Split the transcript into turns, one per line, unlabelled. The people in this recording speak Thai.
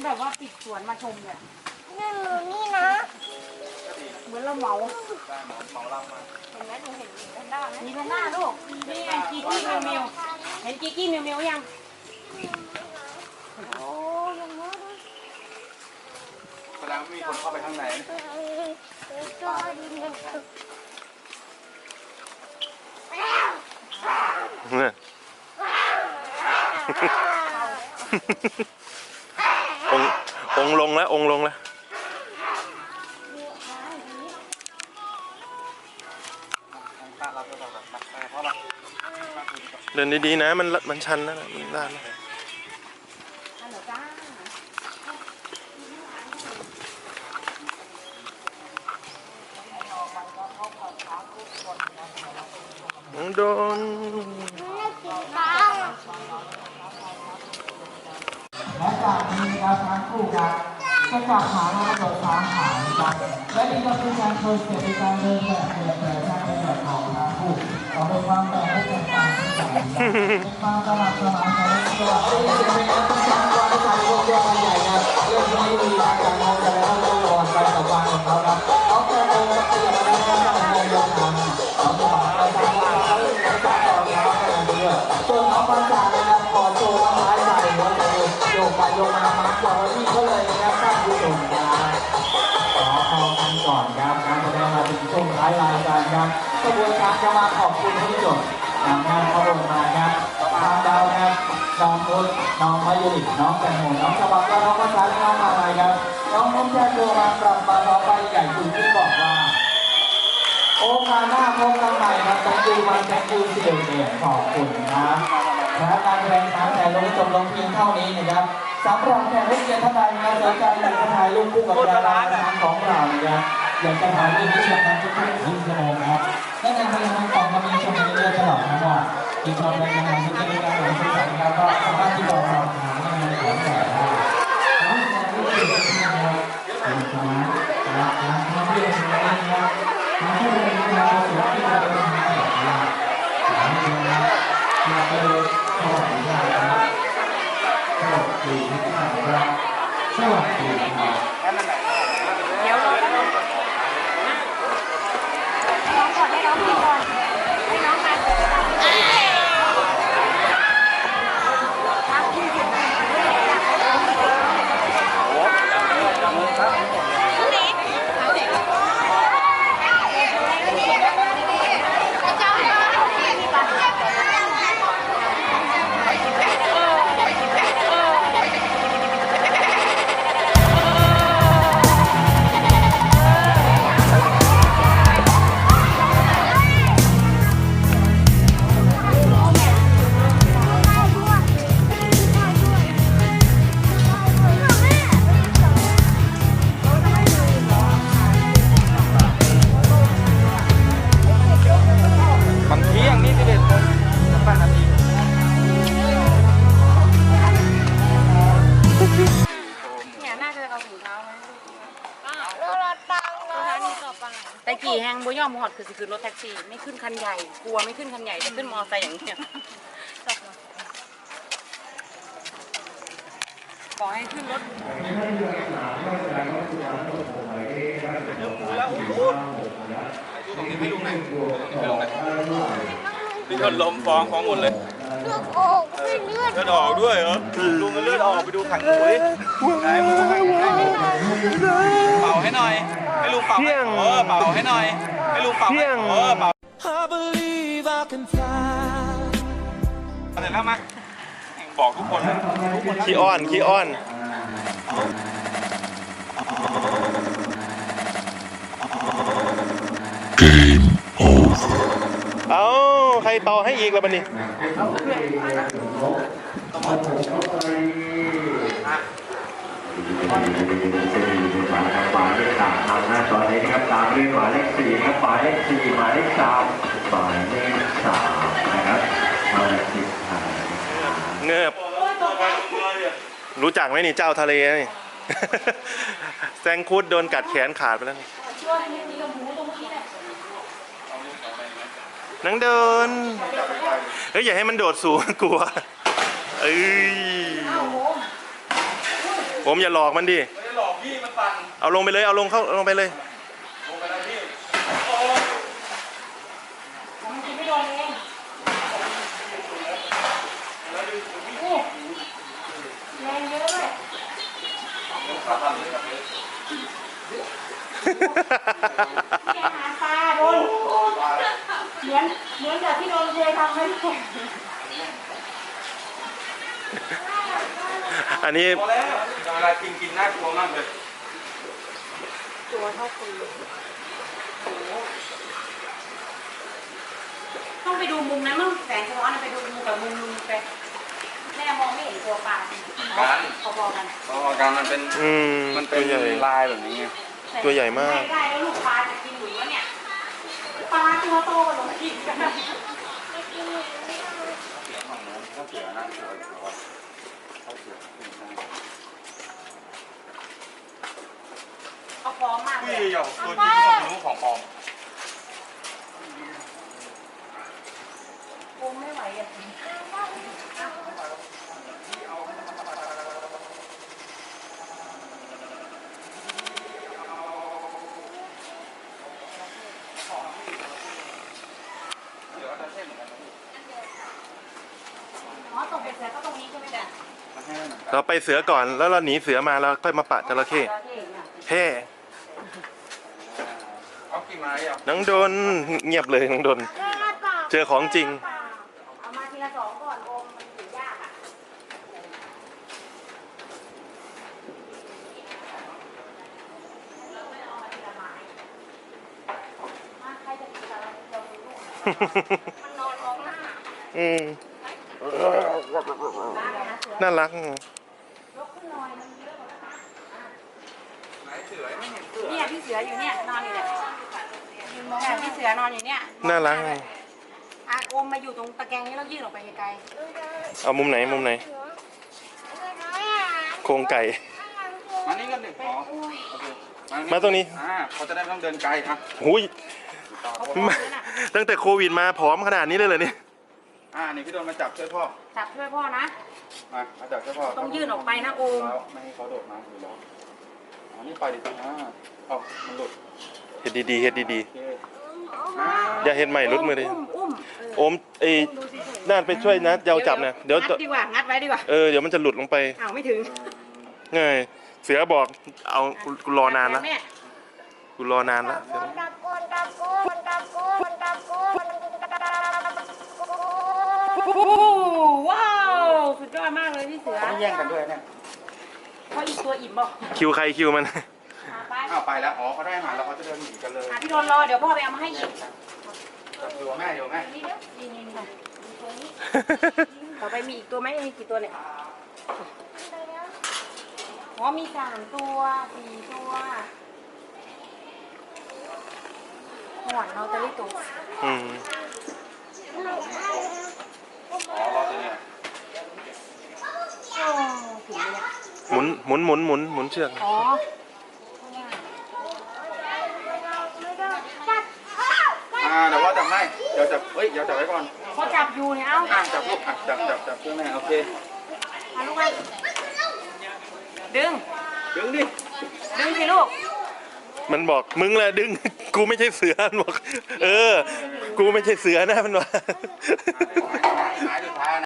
อนแบบว่าปิดสวนมาชมเนี่ย
นี่หนูนี่นะ
เหมือนเราเหมา
เหมาลำมา
เห็นไหมหนูเห็นหมีแพนด้าไหม
มีแพนด้าลูกนี่ไงกีกี้มิวมิวเห็นกีกี้มิวมิวยัง
โอ้ยังไงนะ
แสดงว่ามีคนเข้าไปข้างใน
ก็ดีนะ
เนี่ยองค์ องลงแล้ว องลงแล้ว
เดิ
นดีๆนะ มันมันชันนะมันด้านนะ
โด
น
ไม่กินบ้าง
และจากนี้นะครับทั้งคู่ครับ จะกลับหาเราโดดสามขานะครับและนี่ก็คือการโชว์สเต็ปในการเดินแบบเดินแบบทางในแบบของทั้งคู่เราเป็นความแปลกและแตกต่างกันเป็นความสมัครสมานของตัวเองเป็นการต้องการความใส่พวกยอดใหญ่ครับเรื่องนี้มีทางการมองกันแล้วต้องระวังการกับวางของเขาครับเขาแค่มองกับเตียงและไม่ต้องมองยอมทำเขาจะมาไปทางวางเขาเรื่องการต่อแล้วขนาดนี้ส่วนเขาประสานนะครับขอโชว์ไม้ใส่หัวใจโยกไปโยกมามาก่อนที่เขาเลยนะครับ ก่อนครับการแสดงมาถึงช่วงท้ายรายการครับกระบวนการจะมาขอบคุณที่จบนำงานเข้าลงมาครับทางดาวครับน้องนุชน้องมายุริน้องแตงโมน้องฉบับและน้องภาษาน้องอะไรครับน้องนุ่มแจ้งตัวมาปรับมาต่อไปใหญ่คุณที่บอกว่าโอกาสหน้าพบกันใหม่ครับแตงยูมาแตงยูเสี่ยวเดี่ยขอบคุณครับและการแสดงน้ำแต่ลงจบลงเพียงเท่านี้นะครับ สำหรับแขกผู้เกียรติท่านใดนะสนใจอยากจะถ่ายรูปคู่กับดาราดังของเรานะครับอยากจะถ่ายรูปที่ชมกันทุกๆยี่สิบโมงครับและในพลังงานของมันมีชมเรื่อยๆตลอดทั้งวันที่ชมในงานที่จะมีการหลายสิ่งครับก็สามารถที่จะลองหาในงานของแต่ได้แล้วกผู้เกียรติท่านนะครับสามารรับการท่องเที่ยวเชิงนะครับมาที่โรงเรียนเราสวน แต่
กี่แฮงบ่ยอมหอดคือสิคือรถแท็กซี่ไม่ขึ้นคันใหญ่ กลัวไม่ขึ้นคันใหญ่จะขึ้นมอเตอร์ไซค์อย่างเนี้ยขอให้ขึ้นรถ
ตรงนี้ไม่ลุงไหนไม่ลุงไหนนี่คนล้มฟ้องฟ้องหมดเลย
เลือกออกไม่เลือด
เลือดออกด้วยเหรอลุงก็เลือดออกไปดูขังหมูดิไหนมึงขังหมูเป่าให้หน่อยให้ลุงเป่าให้เออเป่าให้หน่อยให้ลุงเป่าให้เออเป่า
I believe I can fly.
เสร็จแล้วมาบอกทุกคนเลยทุกคน
ขี้อ้อนขี้อ้อนเอาใค รต่อให้อีกแล้วบันนี้
หมายเลขสามทางหน้าจอนี้นะครับตามด้วยหมายเลขสี่ครับหมายเลขสี่หมายเลขสามหมายเลขสามนะครับหมายเลขสิบห้า
เงือบรู้จักไหมนี่เจ้าทะเลนี่แซงคุดโดนกัดแขนขาดไปแล้ว นี่นังเดิน เฮ้ยอย่าให้มันโดดสูงกลัว เอ้ยผมอย่าหลอกมันดิ
ไม่ได้หลอกพี่มันปัน
เอาลงไปเลยเอาลงเข้าลงไปเลย
ลงไปแล้วพี่
มันกินไม่โดนเองแรงเยอะเลยแกหาปลาโดนเหมือนเหมือนกับที่โดนเคยทำไหม
อันนี้
พอแล้วเวลากินกินน่ากลัวมากเลย
ตัวเท่าปืนต้องไปดูมุมนั้นมั้งแสงสะท้อนไปดูมุมกับมุมมุมไปแม่มองไม่เห็นตัวปลาพอๆกัน
พราะว่าการมันเป็น
อืม
มันเป็
ตั
น
วใหญ่
ลายแบบนี้ไง
ตัวใหญ่มาก
ได้ได้แล้วลูกปลาจะกินหรือวะเนี่ยปลาตัวโตกว่าหนูอีก
ถ้าเสือน่ากลัวอยู่ว่าเขาเสือ
เขาพร้อมมากเล
อุ้ย
ย
เดี๋ยวตัวจริงก็ไม่รู้ของปลอม
กูไม่ไหวอะ
เสือจะเส้นเหมือนกัน
อ๋อตรงไปเสือก็ตรงนี้ใช่ไหมจ๊ะ
มันให้เหมือนกัน
เราไปเสือก่อนแล้วเราหนีเสือมาแล้วค่อยมาปะจระเข้
จระเข้เนี่ย
เพ่
เอากี่ไม้อะ
น้องโดนเงียบเลยน้องโดน เจอของจริง
เอามาทีละสองก่อนโอมมันถือยากอะเราไม่เอามาทีละไม้มาใครจะกินอะไรเราดูลูกมันนอนมองหน้า
อืม
บ้านเลยนะเสือ
น่ารัก
ยกขึ้นหน่อยมันเยอะกว่านั้นนะ
ไหนเสือไม่เห็นเสือ
เนี่ยพี่เสืออยู่เนี่ยนอนอยู่เนี่ยยืนมอง เนี่ยพี่เสือนอนอยู่เนี่ย
น่ารัก
อาโอมมาอยู่ตรงตะแกรงนี้แล้วยื่นออกไปไกล
เอามุมไหนมุมไหน โครงไก่
มานี่กันหนึ่งอ๋อโอเค
มาตรงนี้
อ่าเขาจะได้ไม่ต้องเดินไกลอะ
หุย
ๆเขาพร้อม
มา
เลยน่ะ
ตั้งแต่โควิดมาผอมขนาดนี้เลยเหรอเนี่ย
อ่านี่พี่โดนมาจับช่วยพ่อ
จับช่วยพ่อนะ
มามาจับช่วยพ่อ
ต้องยื่นออกไปนะโอม
แล้วไม่ให้เขาโดดมาอยู่แล้วอ๋อนี่ไปดิอ่าเอามันหลุด
เฮ็ดดีๆเฮ็ดดี
โอเคอ่า
ๆอย่าเฮ็ดใหม่รุดมือดิ
อุ้มอุ้ม
โอมไอ้น่านไปช่วยนะเดี๋ยวจับนะเดี๋ยว
งัดดีกว่างัดไว้ดีกว่า
เออเดี๋ยวมันจะหลุดลงไป
อ้าวไม่ถึง
ง่ายเสือบอกเอากูกูรอนานแล้ว
แม่
กูรอนานแล้ว
ตะโกนตะโกนตะโกนตะโกนตะโกน
โอ้โหว้าวสุดยอดมากเลยพี่เสือ
ไม่แย่งกันด้วยเนี่ย
เพราะอีกตัวอิ่มบอก
คิวใครคิวมัน
อะ ไป
อ้าวไปแล้ว อ๋อเขาได้อาหารแล้วเขาจะเดินหนีกันเลย
อะพี่โดนรอเดี๋ยวพ่อไปเอามาให้อีก
จับอยู่กับแม่อยู่กับแม่
นี่เด้อนี่นี่นี่มีตัวนี้ต่อไปมีอีกตัวไหมมีกี่ตัวเนี่ยอ๋อมีสามตัวสี่ตัวหวานเราจะได้ตัว
อืม
อ๋อรอตัวเนี้ย
โอ้ถึงเลยอะ
หมุนหมุนหมุนหมุนหมุนเชือก
อ๋อ
อ่าเดี๋ยวว่าจับให้เดี๋ยวจับเฮ้ยเดี๋ยวจับไว้ก่อน
เขาจับ อยู่เนี่ยเอ้า
อะจับลูกอะจับจับจับช่วยแม่โอเค
เอาลูกไปดึง
ดึงดิ
ดึงสิลูก
มันบอกมึงแหละดึง กูไม่ใช่เสือมันบอก เออ กูไม่ใช่เสือนะมันบอก
ให้